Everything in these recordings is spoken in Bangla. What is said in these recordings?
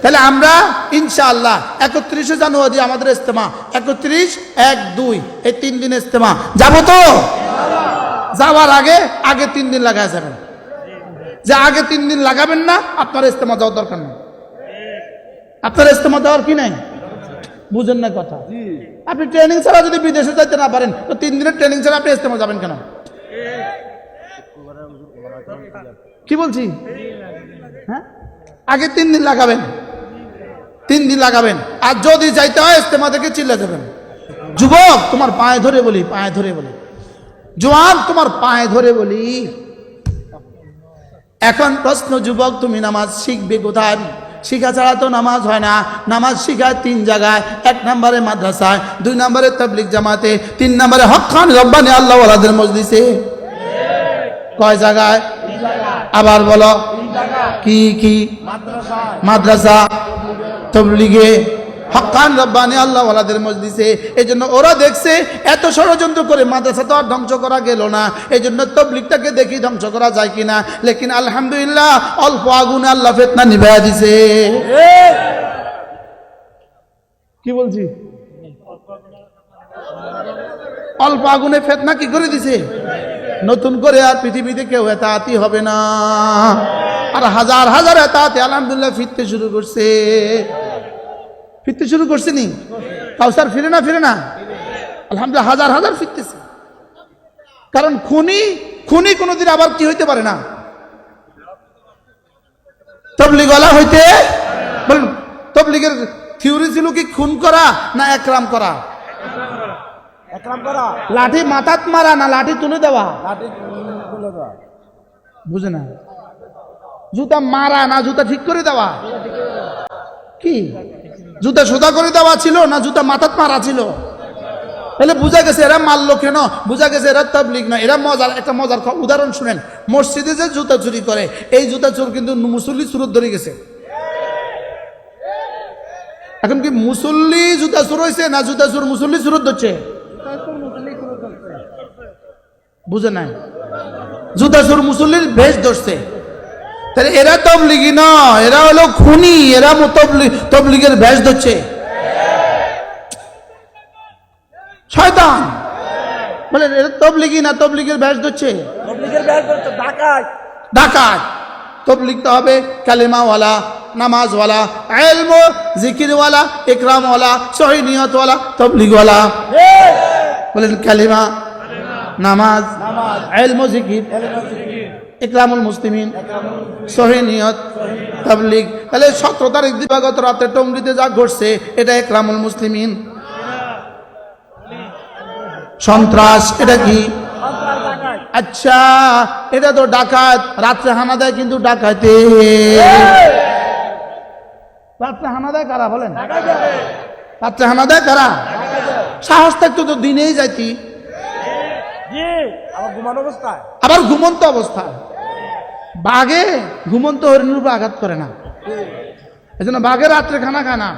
তাহলে আমরা ইনশাআল্লাহ একত্রিশে জানুয়ারি আমাদের ইস্তেমা একত্রিশ এক দুই এই তিন দিন ইস্তেমা যাব তো? যাওয়ার আগে আগে তিন দিন লাগায় যাবেন। যে আগে তিন দিন লাগাবেন না আপনার ইস্তেমা যাওয়ার দরকার নেই। আপনার ইস্তেমা দেওয়ার কি নাই? বুঝেন না কথা। আপনি ট্রেনিং ছাড়া যদি বিদেশে যাইতে না পারেন তো তিন দিনের ট্রেনিং ছাড়া আপনি ইস্তেমা যাবেন কেন? কি বলছি? হ্যাঁ? আগে তিন দিন লাগাবেন। তিন দিন লাগাবেন। আর যদি যাইতে হয় ইস্তেমা থেকে চিল্লা যাবেন যুবক, তোমার পায়ে ধরে বলি, পায়ে ধরে বলি। জোয়ান, তোমার পায়ে ধরে বলি। এখন প্রশ্ন, যুবক, তুমি নামাজ শিখবে কোথায়? শিখা ছাড়া তো নামাজ হয় না। নামাজ শিখায় তিন জায়গায়, এক নম্বরে মাদ্রাসায়, দুই নম্বরে তবলিক জামাতে, তিন নম্বরে হকান রব্বানি আল্লাহ ওয়ালাদের মজলিসে। কয় জায়গায়? আবার বলো। কি কি? মাদ্রাসা। তবলিগে হকান রব্বানি আল্লাহ মজলিসে। এই জন্য ওরা দেখছে, এত ষড়যন্ত্র করে মাদ্রাসা তো আর ধ্বংস করা গেল না। এই জন্য তবলিগটাকে দেখি ধ্বংস করা যায় কিনা। লেকিন আলহামদুলিল্লাহ, অল্প আগুনে আল্লাহ ফেতনা নিভাইয়া দিছে। কি বলছি? অল্প আগুনে ফেতনা কি করে দিছে? নতুন করে আর পৃথিবীতে কেউ এতাতি হবে না। আর হাজার হাজার এতাতে আলহামদুলিল্লাহ ফিরতে শুরু করছে। ফিরতে শুরু করছে নি? কাউসার ফিরে না ফিরে না? আলহামদুলিল্লাহ হাজার হাজার ফিরতেছে। কারণ খুনি খুনি কোনোদিন আবার কি হইতে পারে না? তবলিগলা হইতে? বলুন, তবলিগের থিওরি ছিল কি খুন করা না একরাম করা? লাঠি মাথাত মারা না লাঠি তুলে দেওয়া? বুঝে না? জুতা মারা না জুতা ঠিক করে দেওয়া? কি? জুতা সোজা করে দেওয়া ছিল না জুতা মাথাত মারা ছিল? তাহলে বুঝা গেছে এরা মারলো কেন? বুঝা গেছে এরা তাবলিগ না এরা মজার একটা মজার উদাহরণ শুনেন। মসজিদে যে জুতা চুরি করে এই জুতা চোর কিন্তু মুসল্লি সুরত ধরে গেছে। এখন কি মুসল্লি জুতা চোর হয়েছে না জুতা চোর মুসল্লি সুরত ধরছে? বুঝে নাই? জুতা চোর মুসল্লির বেশ ধরছে। তাহলে এরা তবলিগি না এরা হলো খুনি এরা তবলিগের বেশ ধরছে। শয়তান! বলেন তবলিগি না তবলিগের ধরছে? ঢাকায় ডাকাত। তবলিগতে হবে কালিমাওয়ালা নামাজওয়ালা এলম জিকিরওয়ালা ইকরামওয়ালা সহি নিয়তওয়ালা তবলিগওয়ালা বলেন কালিমা নামাজ এলম জিকির ইকরামুল মুসলিমিন সহি নিয়ত তাবলিগ। তাহলে সতেরো তারিখ দিবাগত রাতে টঙ্গিতে যা ঘটছে এটা ইকরামুল মুসলিমিন। সন্ত্রাস এটা কি? আচ্ছা এটা তো ডাকাত। রাত্রে হানা দেয় কিন্তু ডাকাতে। রাত্রে হানা দেয় কারা বলেন? রাত্রে হানা দেয় কারা? সাহস থাকতো তো দিনেই যাইতি। আবার ঘুমন্ত অবস্থা বাঘে ঘুমন্ত হরিণের উপর আঘাত করে না। এই জন্য বাঘে রাত্রে খানা খায় না।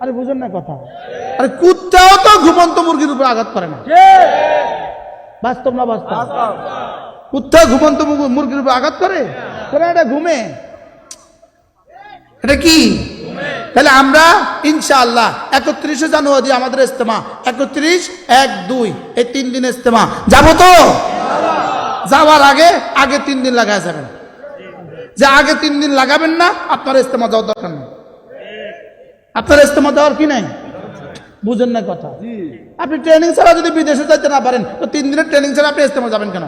আরে বুঝেন না কথা। আরে কুত্তাও তো ঘুমন্ত মুরগির উপর আঘাত করে না। বাস্তব না বাস্তব? কুত্তা ঘুমন্ত মুরগির উপর আঘাত করে? করে এটা ঘুমে। এটা কি? তাহলে আমরা ইনশাআল্লাহ একত্রিশে জানুয়ারি আমাদের ইস্তেমা। একত্রিশ এক দুই এই তিন দিন ইস্তেমা। যাব তো? যাওয়ার আগে আগে তিন দিন লাগায় যাবেন। যে আগে তিন দিন লাগাবেন না আপনার ইস্তেমা যাওয়ার দরকার নেই। আপনার ইস্তেমা দেওয়ার কি নাই? বুঝেন না কথা। আপনি ট্রেনিং ছাড়া যদি বিদেশে যাইতে না পারেন তো তিন দিনের ট্রেনিং ছাড়া আপনি ইস্তেমা যাবেন কেন?